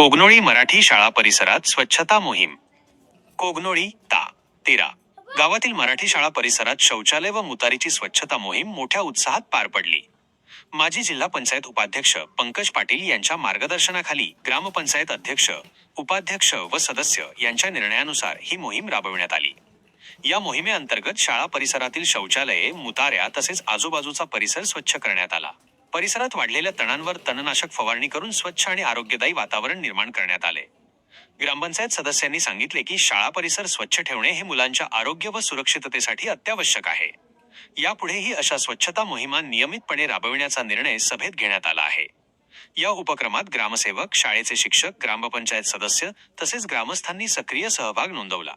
कोगनोळी मराठी शाळा परिसरात स्वच्छता मोहीम. कोगनोळी ता तेरा. गावातील मराठी शाळा परिसरात शौचालय व मुतारीची स्वच्छता मोहीम मोठ्या उत्साहात पार पडली. माजी जिल्हा पंचायत उपाध्यक्ष पंकज पाटील यांच्या मार्गदर्शनाखाली ग्रामपंचायत अध्यक्ष उपाध्यक्ष व सदस्य यांच्या निर्णयानुसार ही मोहीम राबविण्यात आली. या मोहिमेअंतर्गत शाळा परिसरातील शौचालये मुताऱ्या तसेच आजूबाजूचा परिसर स्वच्छ करण्यात आला. परिसरात वाढलेल्या तणांवर तणनाशक फवारणी करून स्वच्छ आणि आरोग्यदायी वातावरण निर्माण करण्यात आले. ग्रामपंचायत सदस्यांनी सांगितले की शाळा परिसर स्वच्छ ठेवणे हे मुलांच्या आरोग्य व सुरक्षिततेसाठी अत्यावश्यक आहे. यापुढेही अशा स्वच्छता मोहिमा नियमितपणे राबविण्याचा निर्णय सभेत घेण्यात आला आहे. या उपक्रमात ग्रामसेवक शाळेचे शिक्षक ग्रामपंचायत सदस्य तसेच ग्रामस्थांनी सक्रिय सहभाग नोंदवला.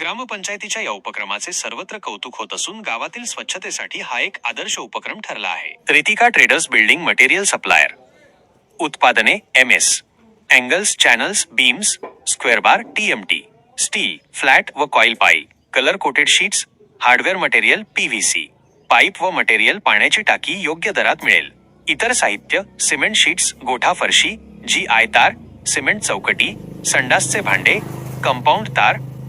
ग्रामपंचायतीच्या या उपक्रमाचे सर्वत्र कौतुक होत असून गावातील स्वच्छतेसाठी हा एक आदर्श उपक्रम ठरला आहे. Ritika traders building material supplier. उत्पादने M S angles channels beams square bar T M T steel flat व कॉईल पाई colour coated sheets hardware material P V C pipe व मटेरियल पाण्याची टाकी योग्य दरात मिळेल. इतर साहित्य सिमेंट शीट्स गोठा फरशी जी आय तार सिमेंट चौकटी संडासचे भांडे कंपाऊंड तार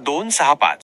दोन सहा पाच.